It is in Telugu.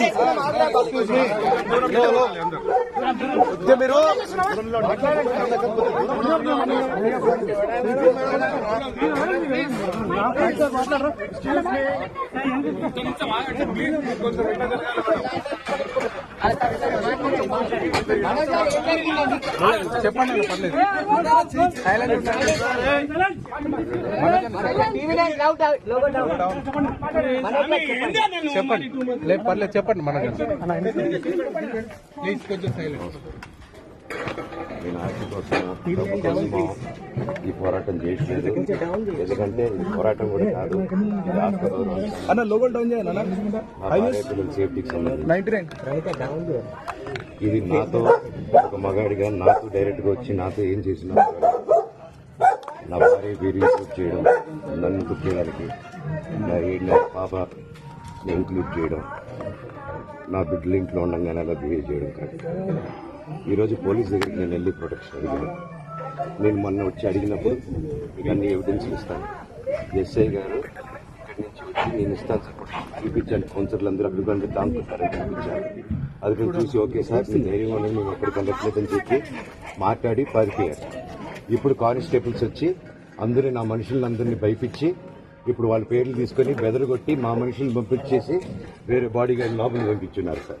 సాయంత్రం మాట్లాడాలి వద్దు మీరు మాట్లాడరు చెప్పండి. పర్లేదు చెప్పండి లేదు పర్లేదు చెప్పండి మనకు ప్లీజ్ కొంచెం సైలెంట్ నేను ఆర్టీ కోసం డబ్బు కోసమో ఈ పోరాటం చేయట్లేదు ఎందుకంటే ఈ పోరాటం కూడా కాదు మా సేఫ్టీకి సంబంధించి. ఇది నాతో ఒక మగాడిగా నాతో డైరెక్ట్గా వచ్చి నాతో ఏం చేసినా నా భార్య వీరి ఇంక్లూడ్ చేయడం నన్ను ఇంక్లూడ్ చేయడానికి నా ఏడు పాప ఇంక్లూడ్ చేయడం నా బిడ్డలు ఇంట్లో ఉండగానే అలా బిహేవ్ చేయడం కాదు. ఈరోజు పోలీస్ దగ్గరికి నేను వెళ్ళి ప్రొటెక్షన్ అడిగాను. నేను మొన్న వచ్చి అడిగినప్పుడు మీకు అన్ని ఎవిడెన్స్ ఇస్తాను. ఎస్ఐ గారు ఇక్కడి నుంచి వచ్చి నేను ఇస్తాను సార్. చూపించాను కౌన్సిలర్లు అందరూ అడుగుంటే దాంకుంటారని చూపించాను అది నేను చూసి ఓకే సార్ మీ ధైర్యం అనేది మేము ఎక్కడికి వెళ్ళట్లేదని చెప్పి మాట్లాడి పారిపోయారు. ఇప్పుడు కానిస్టేబుల్స్ వచ్చి అందరూ నా మనుషులందరినీ భయపించి ఇప్పుడు వాళ్ళ పేర్లు తీసుకొని బెదరగొట్టి మా మనుషులను పంపించేసి వేరే బాడీ గార్డ్ లోపలికి పంపించున్నారు సార్.